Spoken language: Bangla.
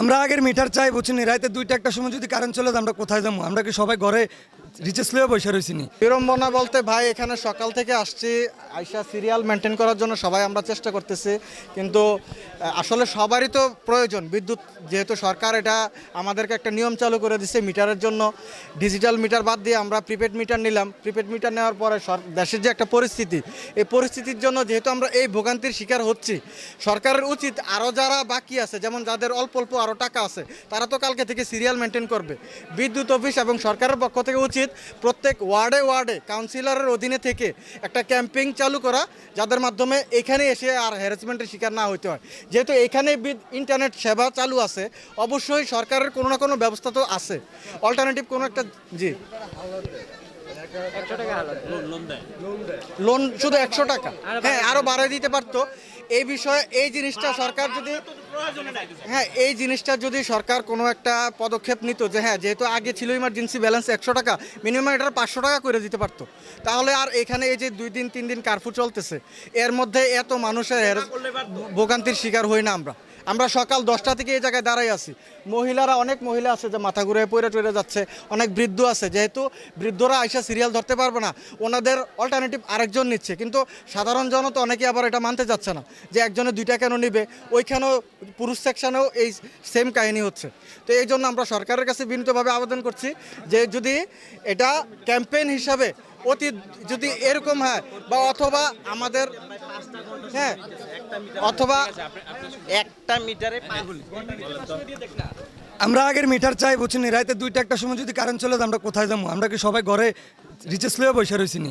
আমরা আগের মিটার চাই বুঝিনি রাতে দুইটা একটা সময় যদি কারেন্ট চলে যায়, আমরা কোথায় যাব? আমরা কি সবাই ঘরে রিচার্জ লিয়ে বসে রয়েছি নি বিড়ম্বনা বলতে ভাই, এখানে সকাল থেকে আসছি, আইসা সিরিয়াল মেনটেন করার জন্য সবাই আমরা চেষ্টা করতেছি, কিন্তু আসলে সবারই তো প্রয়োজন। বিদ্যুৎ যেহেতু সরকার এটা আমাদেরকে একটা নিয়ম চালু করে দিচ্ছে মিটারের জন্য। ডিজিটাল মিটার বাদ দিয়ে আমরা প্রিপেড মিটার নিলাম। প্রিপেড মিটার নেওয়ার পরে দেশের যে একটা পরিস্থিতি, এই পরিস্থিতির জন্য যেহেতু আমরা এই ভোগান্তির শিকার হচ্ছি, সরকারের উচিত আরও যারা বাকি আছে, যেমন যাদের অল্প অল্প আরও টাকা আছে, তারা তো কালকে থেকে সিরিয়াল মেনটেন করবে। বিদ্যুৎ অফিস এবং সরকারের পক্ষ থেকে উচিত প্রত্যেক ওয়ার্ডে ওয়ার্ডে কাউন্সিলরের অধীনে থেকে একটা ক্যাম্পেইন চালু করা, যাদের মাধ্যমে এখানে এসে আর হ্যারাসমেন্টের শিকার না হইতে হয়। যেহেতু এখানে ইন্টারনেট সেবা চালু আছে, অবশ্যই সরকারের কোনো না কোনো ব্যবস্থা তো আছে। অল্টারনেটিভ কোনো একটা জি। লোন শুধু একশো টাকা। হ্যাঁ আরও বাড়ায় দিতে পারতো। এই বিষয়ে এই জিনিসটা সরকার যদি হ্যাঁ এই জিনিসটা যদি সরকার কোনো একটা পদক্ষেপ নিত যে হ্যাঁ যেহেতু আগে ছিল ইমার্জেন্সি ব্যালেন্স একশো টাকা মিনিমাম এটা পাঁচশো টাকা করে দিতে পারতো। তাহলে আর এখানে এই যে দুই দিন তিন দিন কারফু চলতেছে এর মধ্যে এত মানুষের ভোগান্তির শিকার হই না আমরা। আমরা সকাল দশটা থেকে এই জায়গায় দাঁড়াই আছি। মহিলারা, অনেক মহিলা আছে যে মাথা ঘুরে পড়ে টরে যাচ্ছে, অনেক বৃদ্ধ আছে। যেহেতু বৃদ্ধরা আইসা সিরিয়াল ধরতে পারবে না, ওনাদের অল্টারনেটিভ আরেকজন নিচ্ছে। কিন্তু সাধারণ জনতা অনেকে আবার এটা মানতে যাচ্ছে না, যে একজনে দুইটা কেন নিবে? ওইখানেও পুরুষ সেকশানেও এই সেম কাহিনী হচ্ছে। তো এই জন্য আমরা সরকারের কাছে বিনীতভাবে আবেদন করছি যে যদি এটা ক্যাম্পেইন হিসাবে অতি যদি এরকম হয় বা অথবা আমাদের হ্যাঁ অথবা একটা মিটারে আমরা আগের মিটার চাই বুঝিনি রাইতে দুইটা একটা সময় যদি কারেন্ট চলে যায় আমরা কোথায় যাব? আমরা কি সবাই ঘরে রিচার্জ লয়ে বসে রয়েছি নি?